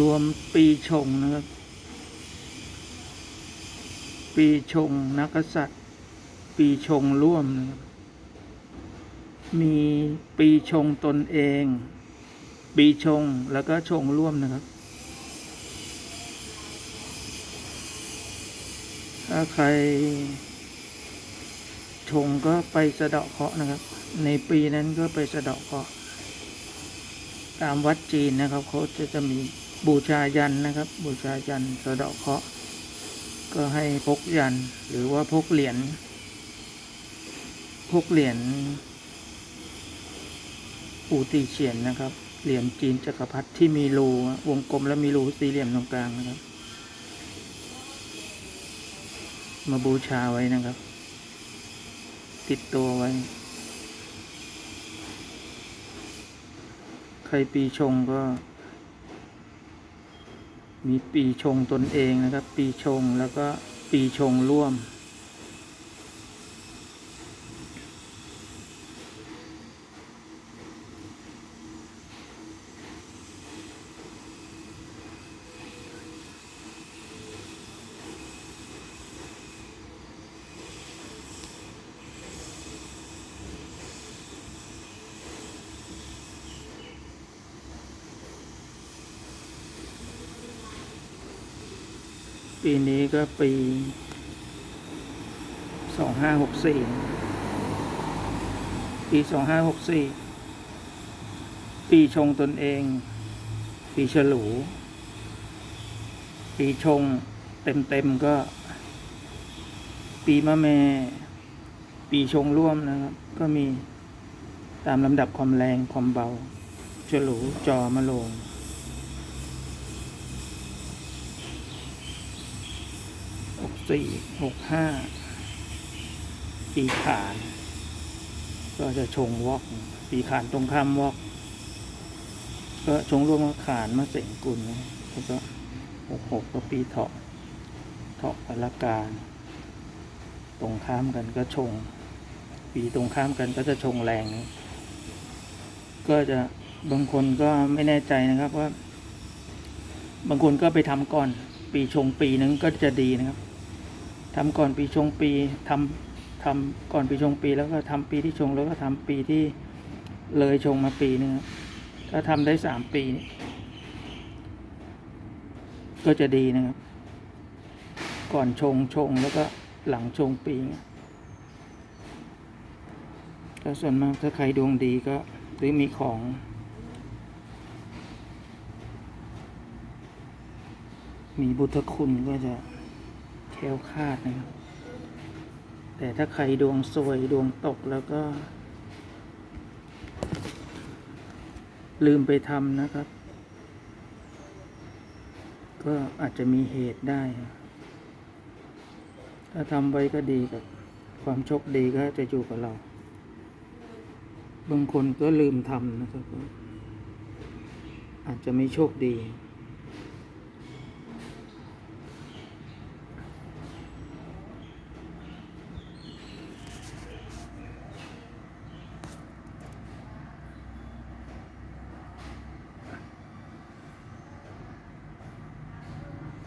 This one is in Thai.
รวมปีชงนะครับ ปีชงนักษัตริย์ ปีชงร่วมนะครับ มีปีชงตนเอง ปีชงแล้วก็ชงร่วมนะครับ ถ้าใคร ชงก็ไปสะเดาะเคราะห์นะครับ ในปีนั้นก็ไปสะเดาะเคราะห์ตามวัดจีนนะครับเขาจะจะมี บูชายันนะครับ บูชายันสะเดาะเคาะก็ให้พกยันหรือว่าพกเหรียญพกเหรียญปูตีเฉียนนะครับ เหรียญจีนจักรพรรดิที่มีรูวงกลมและมีรูสี่เหลี่ยมตรงกลางนะครับ มาบูชาไว้นะครับ ติดตัวไว้ ใครปีชงก็ มีปีชงตนเองนะครับ ปีชงแล้วก็ปีชงร่วม ปีนี้ก็ปีสองห้าหกสี่ปีสองห้าหกสี่ปีชงตนเอง ปีฉลู ปีชงเต็มเต็มก็ ปีมะแม่ ปีชงร่วมนะครับ ก็มีตามลำดับความแรงความเบา ฉลูจอมะโลง หก สี่หกห้าปีขาน ก็จะชงวอกปีขานตรงข้ามวอก ก็ชงร่วมกับขานมาเสงกุลนแล้วก็หกหกก็ปีเถาะเถาะพละการ ตรงข้ามกันก็ชง ปีตรงข้ามกันก็จะชงแรง ก็จะบางคนก็ไม่แน่ใจนะครับว่า บางคนก็ไปทำก่อน ปีชงปีนึงก็จะดีนะครับ ทำก่อนปีชงปีทำทำก่อนปีชงปี แล้วก็ทำปีที่ชงแล้วก็ทำปีที่เลยชงมาปีนึงถ้าทำได้สามปีก็จะดีนะครับ ก่อนชงชงแล้วก็หลังชงปีเงี้ยก็ส่วนมากถ้าใครดวงดีก็หรือมีของมีบุตรคุณก็จะ ล้วคาดนะครับ แต่ถ้าใครดวงสวยดวงตกแล้วก็ ลืมไปทำนะครับ ก็อาจจะมีเหตุได้ ถ้าทำไว้ก็ดีกับความโชคดีก็จะอยู่กับเรา บางคนก็ลืมทำนะครับ อาจจะไม่โชคดี